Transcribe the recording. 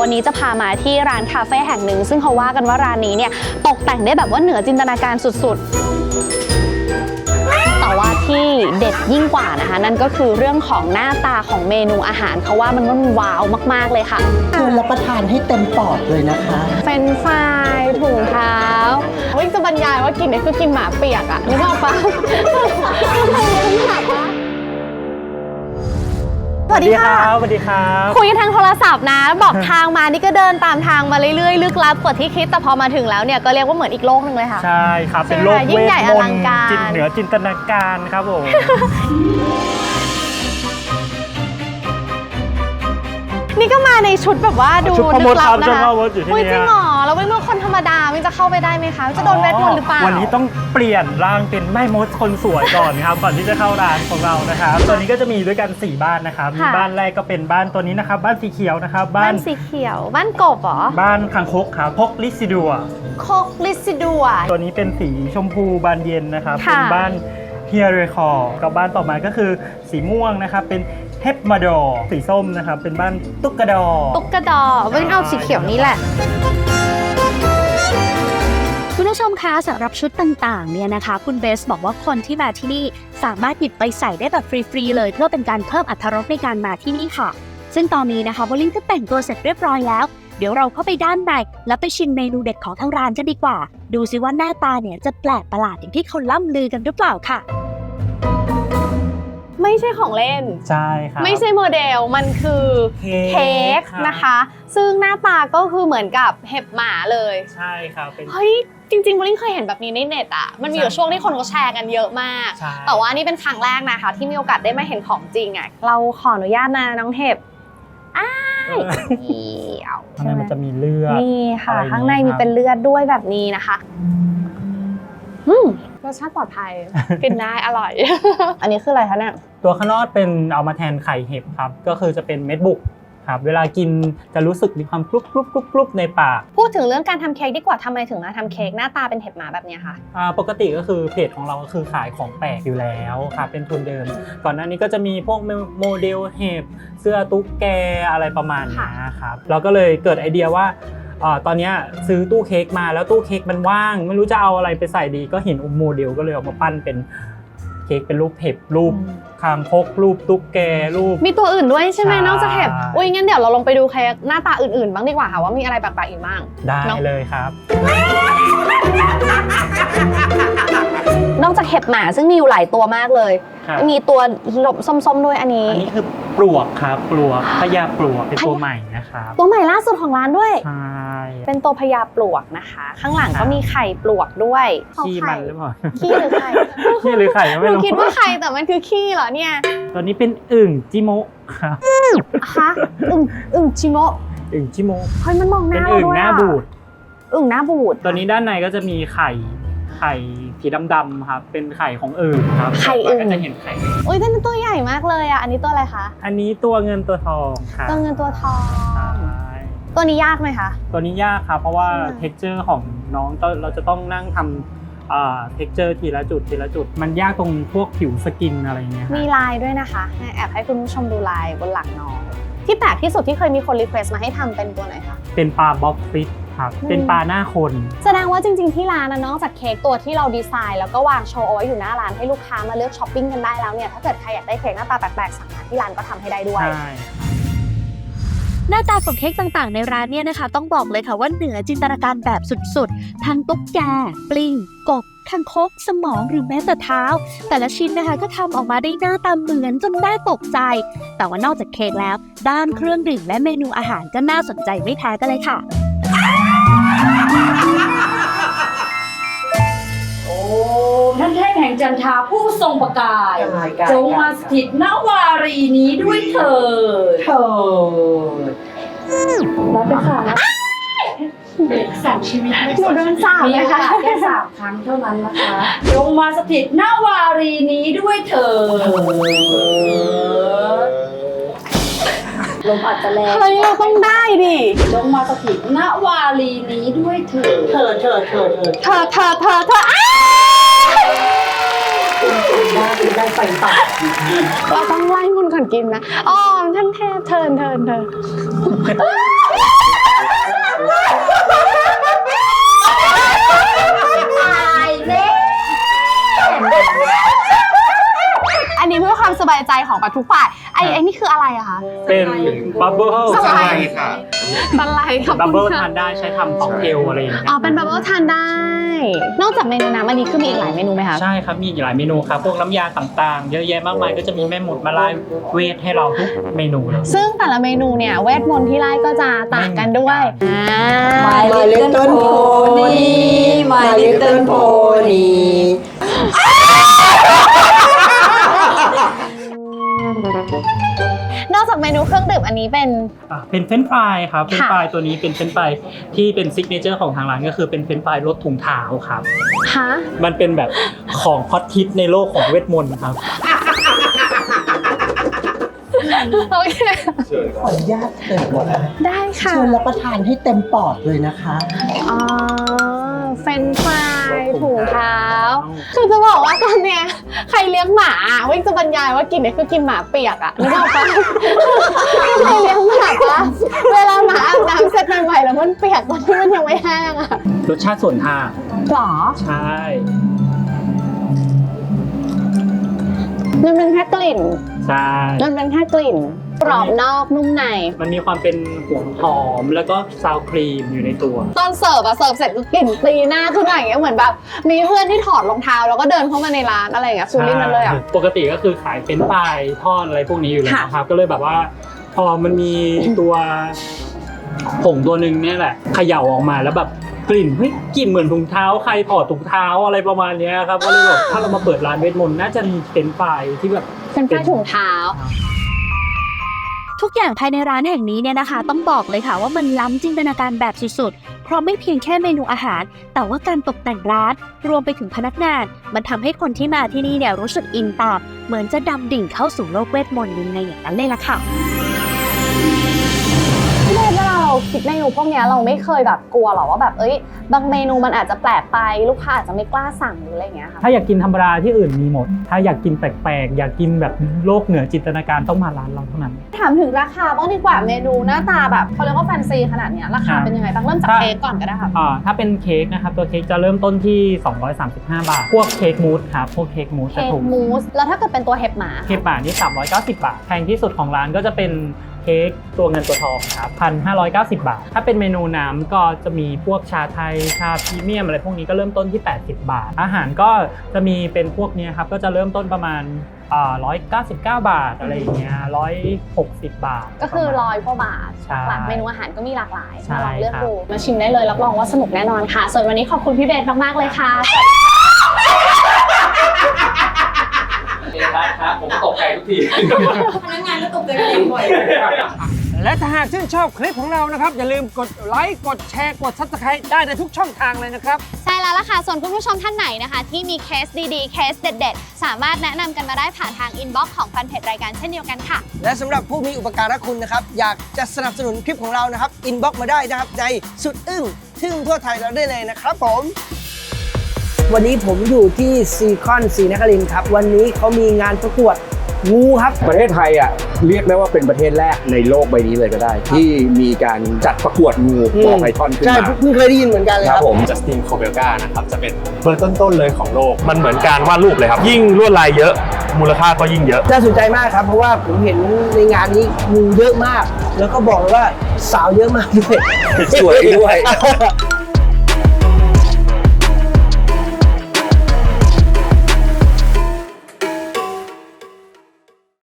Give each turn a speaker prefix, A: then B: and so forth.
A: วันนี้จะพามาที่ร้านคาเฟ่แห่งหนึ่ง ซึ่งเขาว่ากันว่าร้านนี้เนี่ยตกแต่งได้แบบว่าเหนือจินตนาการสุดๆ แต่ว่าที่เด็ดยิ่งกว่านะคะ นั่นก็คือเรื่องของหน้าตาของเมนูอาหารเขาว่ามันว่ามันว้าวมาก ๆเลยค่ะ
B: ควรรับประทานให้เต็มปอดเลยนะคะ
A: เฟรนช์ฟรายถุงเท้าวิ่งจะบรรยายว่ากินเนี่ยคือกินหมาเปียกอะนึกออกปะ สวัสดีค่ะ
C: สวัสดีครับ
A: คุยกันทางโทรศัพท์นะ บอกทางมานี่ก็เดินตามทางมาเรื่อยๆ ลึกลับกว่าที่คิด แต่พอมาถึงแล้วเนี่ยก็เรียกว่าเหมือนอีกโลกหนึ่งเลยค่ะ
C: ใช่ครับ เป็นโลก
A: ยิ่
C: เว
A: ง
C: ท
A: ใหญ่
C: ม
A: อนลัง
C: ต์
A: การ
C: จินเหนือจินตนาการครับผม
A: นี่ก็มาในชุดแบบว่าดู
C: ชุดพ่อม
A: ลึ
C: ด
A: กลั
C: ครับบ
A: นะ
C: ชุด
A: คะ
C: พ่อมดอยู่ที่
A: อุ้ย
C: นี่
A: จริงเหรอแล้วไม่เมื่อ คนธรรมดามันจะเข้าไปได้ไหมคะจะโดนเวทมนต์หรือเปล่า
C: วันนี้ต้องเปลี่ยนร่างเป็นแม่มดคนสวยก่อนครับ ก่อนที่จะเข้าร้านของเรานะครับตัวนี้ก็จะมีด้วยกัน 4 บ้านนะครับมีบ้านแรกก็เป็นบ้านตัวนี้นะครับ บ้านสีเขียวนะครับ
A: บ้า
C: บ้านน
A: สีเขียว บ้านกบเหรอ
C: บ้านคางคกครับพกลิซิดัว
A: โคกลิซิดัว
C: ตัวนี้เป็นสีชมพูบานเย็นนะครับ
A: ค่ะ
C: เป็นบ้านเฮียเรคอร์กับบ้านต่อมาก็คือสีม่วงนะครับเป็นเฮปมาดอร์สีส้มนะครับเป็นบ้านตุ๊กกระดอ
A: ตุ๊กกระดอวิ่งเอาสีเขียวนี้แหละ
D: คุณ ผู้ชมคะสำหรับชุดต่างๆเนี่ยนะคะ คุณเบสบอกว่าคนที่มาที่นี่สามารถหยิบไปใส่ได้แบบฟรีๆเลย เพื่อเป็นการเพิ่มอรรถรสในการมาที่นี่ค่ะ ซึ่งตอนนี้นะคะวอลลิงก็แต่งตัวเสร็จเรียบร้อยแล้ว เดี๋ยวเราเข้าไปด้านในแล้วไปชิมเมนูเด็ดของทางร้านกันดีกว่า ดูซิว่าหน้าตาเนี่ยจะแปลกประหลาดอย่างที่เขาล่ำลือกันหรือเปล่าค่ะ
A: ไม่ใช่ของเล่น
C: ใช่ครับ
A: ไม่ใช่โมเดล มันคือ
C: เค้ก
A: เค้ก
C: ครับ
A: นะคะ ซึ่งหน้าตาก็คือเหมือนกับเห็บหมาเลย
C: ใช่ครับเป็น
A: เฮ้ยจริงๆโบลิ่งเคยเห็นแบบนี้ในเน็ตอะ มันมีอยู่
C: ใช่
A: ช่วงที่คนเขาแชร์กันเยอะมาก
C: ใช่
A: แต่ว่านี่เป็นครั้งแรกนะคะ ที่มีโอกาสได้มาเห็นของจริงอะ เราขออนุญาตนะน้องเห็บ
C: เออ
A: เดี่ยว
C: ข้างในมันจะมีเลือด
A: นี่ค่ะ
C: อะไรอย่างนี้
A: ข้างในมี
C: ครับ
A: เป็นเลือดด้วยแบบนี้นะคะ อืมรสชาติปลอดภัย กินได้อร่อย อันนี้คืออะไรคะเนี่ย
C: ตัวข้างนอกเป็นเอามาแทนไข่เห็บครับ ก็คือจะเป็นเม็ดบุกครับ เวลากินจะรู้สึกมีความกรุบกรุบกรุบกรุบในปาก
A: พูดถึงเรื่องการทำเค้กดีกว่าทำไมถึงมาทำเค้กหน้าตาเป็นเห็บหมาแบบเนี้ยคะ
C: อ่าปกติก็คือเพจของเราก็คือขายของแปลกอยู่แล้วครับเป็นทุนเดิม ก่อนหน้านี้ก็จะมีพวกโมเดลเห็บเสื้อตุ๊กแกอะไรประมาณนี้ครับเราก็เลยเกิดไอเดียว่า อ่าตอนเนี้ยซื้อตู้เค้กมาแล้วตู้เค้กมันว่าง ไม่รู้จะเอาอะไรไปใส่ดีก็เห็นอุโมเดลก็เลยเอามาปั้นเป็นเค้กเป็นรูปเห็บรูปคางคกรูปตุ๊กแกรูป
A: มีตัวอื่นด้วยใช่ไหม
C: ใช่
A: นอกจากเห็บอุ้ยงั้นเดี๋ยวเราลงไปดูเค้กหน้าตาอื่นๆ บ้างดีกว่าค่ะว่ามีอะไรแปลกๆอีกบ้าง
C: ได้
A: เนอะ
C: เลยครับ
A: นอกจาก เห็บหมาซึ่งมีอยู่หลายตัวมากเลย
C: ครับ
A: มีตัวหลบส้มๆด้วยอันนี้
C: อันนี้คือปลวกครับปลวกพญาปลวกเป็นตัวใหม่นะครับ
A: ตัวใหม่ล่าสุดของร้านด้วย
C: ใช่
A: เป็นตัวพญาปลวกนะคะ ข้างหลังก็มีไข่ปลวกด้วย
C: ขี้มันหรือเปล่า
A: ขี้หรือไข่
C: ขี้หรือไข่ก็
A: ห
C: ไม่
A: นู
C: รู้
A: คิดว่าไข่แต่มันคือขี้เหรอเนี่ย
C: ตัวนี้เป็นอึ่งจิโมะครับ
A: ฮะอึ่งอึ่งชิโมะ
C: อึ่งจิโมะ
A: เฮ้ยมันมองห
C: เป็น
A: น้าเรา
C: อึ่ง
A: ด้วย
C: หน้า
A: อะ
C: บูด
A: อึ่งหน้าบูด
C: ตัวนี้ด้านในก็จะมีไข่ ไข่สีดำๆครับเป็นไข่ของอึ่งครับ
A: ไข่อึ่ง
C: ก็จะเห็นไข่
A: อุ้ยแต่มันตัวใหญ่มากเลยอะ อันนี้ตัวอะไรคะ
C: อันนี้ตัวเงินตัวทองครับ
A: ตัวเงินตัวทอง
C: ใช่
A: ตัวนี้ยากไหมคะ
C: ตัวนี้ยากครับเพราะว่า
A: ใช่ไหม
C: เท็กเจอร์ของน้องต้องเราจะต้องนั่งทำอ่าเท็กเจอร์ทีละจุดทีละจุด มันยากตรงพวกผิวสกินอะไรเงี้ยครับ
A: มีลายด้วยนะคะให้แอบให้คุณผู้ชมดูลายบนหลังน้อง ที่แปลกที่สุดที่เคยมีคนรีเควสต์มาให้ทำเป็นตัวไหนคะ
C: เป็นปลาบ็อกฟิต ครับ
A: อืม
C: เป็นปลาหน้าคน
A: แสดงว่าจริง ๆ ที่ร้านนะนอกจากเค้กตัวที่เราดีไซน์แล้วก็วางโชว์เอาไว้อยู่หน้าร้านให้ลูกค้ามาเลือกช้อปปิ้งกันได้แล้วเนี่ยถ้าเกิดใครอยากได้เค้กหน้าตาแปลกๆสั่งมาที่ร้านก็ทำให้ได้ด้วย
C: ใช่
D: หน้าตาของเค้กต่างๆ ในร้านเนี่ยนะคะ ต้องบอกเลยค่ะว่าเหนือจินตนาการแบบสุดๆ ทั้งตุ๊กแก ปลิง กบคางคกสมองหรือแม้แต่เท้า แต่ละชิ้นนะคะก็ทำออกมาได้หน้าตาเหมือนจนน่าตกใจ แต่ว่านอกจากเค้กแล้ว ด้านเครื่องดื่มและเมนูอาหารก็น่าสนใจไม่แพ้กันเลยค่ะ
E: โอ้ท่านเทพแห่งจันทราผู้ทรงประกาย
B: กายกาย
E: จงมาสถิตณวารีนี้ด้วยเถิด
B: เถิด
E: รับไปค่ะเด็กสามชีวิตไม่
A: หนูโดนสาป
E: มี
A: เลย
E: โอ
A: ค่ะ
E: กาสแค่สามครั้งเท่านั้นนะคะ จงมาสถิตณวารีนี้ด้วยเถิด ลมอาจจะแรง
A: เฮ้ยเราต้องได้ดิ
E: จงมาสถิตณวารีนี้ด้วยเถิด
B: เถิดเถิดเถิดเถิด
A: เธอเธอเธอเธออ้า
B: ได้ได้ไปต่อ
A: เราต้องไล่คุณก่อนกินนะอ๋อท่านเทพเทินเทินเทิน บายใจของแบบทุกฝ่ายไอ้
C: ครับ
A: ไอ้นี่คืออะไรอะคะ
C: เป็นบับเบิ้ล
A: สไลด์
F: ค่ะ
A: บันไลขอบ
C: บับ
A: คุ
C: เบิ้ล
A: ณค่ะ
C: ทานได้ใช้ทำค็อกเทลอะไรอย่างเงี้ย
A: อ๋อเป็นบับเบิ้ลทานได้ นอกจากเมนูน้ำอันนี้คือมีอีกหลายเมนูไหมคะ
C: ใช่ครับมีอีกหลายเมนูครับพวกน้ำยาต่างๆ เยอะแยะมากมายก็จะมีแม่หมดมาไล่เวทให้เราทุกเมนูเลย
A: ซึ่งแต่ละเมนูเนี่ยเวทมนต์ที่ไล่ก็จะต่างกันด้วยอ่า
E: My Little Pony My Little Pony
A: นอกจากเมนูเครื่องดื่มอันนี้เป็น
C: อะเป็นเฟรนช์ฟรายครับเฟรนช์ฟรายตัวนี้เป็นเฟรนช์ฟรายที่เป็นซิกเนเจอร์ของทางร้านก็คือเป็นเฟรนช์ฟรายรสถุงเท้าครับ
A: ฮะ
C: มันเป็นแบบของฮอตฮิตในโลกของเวทมนต์ครับ
A: โอเค
B: ขออนุญาตเติมนะคะ
A: ได้ค่ะ
B: เชิญรับประทานให้เต็มปอดเลยนะคะ
A: อ๋อเฟรนช์ฟราย ถุงเท้า คือจะบอกว่าตอนเนี้ยใครเลี้ยงหมาอะวิ่งจะบรรยายว่ากินเนี่ยคือกินหมาเปียกอะนึกออกปะใครเลี้ยงหมาปะเวลาหมาอาบน้ำเสร็จใหม่ๆแล้วมันเปียกตอนที่มันยังไม่แห้งอะ
C: รสชาติส่วนทาง
A: หรอ
C: ใช่
A: มันเป็นแค่กลิ่น
C: ใช่
A: มันเป็นแค่กลิ่น กรอบนอกนุ่มใน
C: มันมีความเป็นหัวหอมแล้วก็ซาวครีมอยู่ในตัว
A: ตอนเสิร์ฟอะเสิร์ฟเสร็จก็กลิ่นตีหน้าขึ้นมาอย่างเงี้ยเหมือนแบบมีเพื่อนที่ถอดรองเท้าแล้วก็เดินเข้ามาในร้านอะไรอย่างเงี้ยฟีลลิ่งนั้นเลยอะ
C: ปกติก็คือขายเป็นปลายทอดอะไรพวกนี้อยู่แล้วครับ ก็เลยแบบว่า พอมันมีตัวผงตัวหนึ่งเนี่ยแหละเขย่าออกมาแล้วแบบกลิ่นเฮ้ยกลิ่นเหมือนถุงเท้าใครถอดถุงเท้าอะไรประมาณเนี้ยครับก็เลยแบบถ้าเรามาเปิดร้านเวทมนต์น่าจะมีเป็นปลายที่แบบ
A: เป็นแค่ถุงเท้า
D: ทุกอย่างภายในร้านแห่งนี้เนี่ยนะคะ ต้องบอกเลยค่ะว่ามันล้ำจินตนาการแบบสุดๆ เพราะไม่เพียงแค่เมนูอาหาร แต่ว่าการตกแต่งร้าน รวมไปถึงพนักงาน มันทำให้คนที่มาที่นี่เนี่ยรู้สึกอินตามเหมือนจะดำดิ่งเข้าสู่โลกเวทมนต์ยังไงอย่างนั้นเลยล่ะค่ะ
A: พี่เดชเวลาเราคิดเมนูพวกเนี้ยเราไม่เคยแบบกลัวหรอว่าแบบเอ้ย บางเมนูมันอาจจะแปลกไปลูกค้าอาจจะไม่กล้าสั่งหรืออะไรอย่างเงี้ยค่ะ
C: ถ้าอยากกินธรรมดาที่อื่นมีหมด ถ้าอยากกินแปลกๆ อยากกินแบบโลกเหนือจินตนาการต้องมาร้านเราเท่านั้น
A: ถามถึงราคาบ้างดีกว่าเมนูหน้าตาแบบเขาเรียกว่าแฟนซีขนาดเนี้ยราคา
C: ครับ
A: เป็นยังไงบ้างเริ่มจาก
C: ถ้า
A: เค้กก่อนก็ได้ค่ะ
C: อ่าถ้าเป็นเค้กนะครับตัวเค้กจะเริ่มต้นที่ 235 บาท พวกเค้กมูสครับพวกเค้กมูสจะ
A: เค้ก
C: ถูก
A: มูสแล้วถ้าเกิดเป็นตัวเห็บหมา
C: เค้กบาทนี่390 บาทแพงที่สุดของร้านก็จะเป็น เค้กตัวเงินตัวทองครับ1,590บาท ถ้าเป็นเมนูน้ำก็จะมีพวกชาไทย ชาพรีเมียมอะไรพวกนี้ก็เริ่มต้นที่ 80 บาท อาหารก็จะมีเป็นพวกเนี้ยครับก็จะเริ่มต้นประมาณอ่า199บาทอะไรอย่างเงี้ย160บาท
A: ก็คือร้อยกว่าบาท
C: ใช่
A: หลักเมนูอาหารก็มีหลากหลาย
C: ใช่
A: มาลองเลือก
C: ครับ
A: ดูมาชิมได้เลยรับรองว่าสนุกแน่นอนค่ะ ส่วนวันนี้ขอบคุณพี่เบสมากๆเลยค่ะ
F: ครับครับผมตกใจทุกที
E: พนักงานก็ตกใจกันเองบ่อย
G: และถ้าหากชื่นชอบคลิปของเรานะครับ อย่าลืมกดไลค์กดแชร์กด Subscribe ได้ในทุกช่องทางเลยนะครับ
A: ใช่แล้วล่ะค่ะ ส่วนคุณผู้ชมท่านไหนนะคะ ที่มีเคสดีๆ เคสเด็ด ๆ สามารถแนะนำกันมาได้ผ่านทางอินบ็อกซ์ของแฟนเพจรายการเช่นเดียวกันค่ะ
H: และสำหรับผู้มีอุปการะคุณนะครับ อยากจะสนับสนุนคลิปของเรานะครับอินบ็อกมาได้นะครับในสุดอึ้งทึ่งทั่วไทยเราได้เลยนะครับผม วันนี้ผมอยู่ที่ซีคอนซีนครินทร์ครับ วันนี้เขามีงานประกวด งูครับ
I: ประเทศไทยอะเรียกได้ว่าเป็นประเทศแรกในโลกใบนี้เลยก็ได้ ที่มีการจัดประกวดงู
H: อืม
I: บอไพทอนขึ้น
H: ใช่
I: มา
H: เพิ่งเคยได้ยินเหมือนกันเลย
I: ค
H: ค
I: รั
H: รั
I: บบ ผม
J: จัสตินโคเบลกานะครับจะเป็นเบอร์ต้นๆเลยของโลก มันเหมือนการวาดรูปเลยครับ ยิ่งลวดลายเยอะ มูลค่าก็ยิ่งเยอะ
H: น่าสนใจมากครับ เพราะว่าผมเห็นในงานนี้งูเยอะมาก แล้วก็บอกเลยว่าสาวเยอะมากด้วย
I: สวยด้วย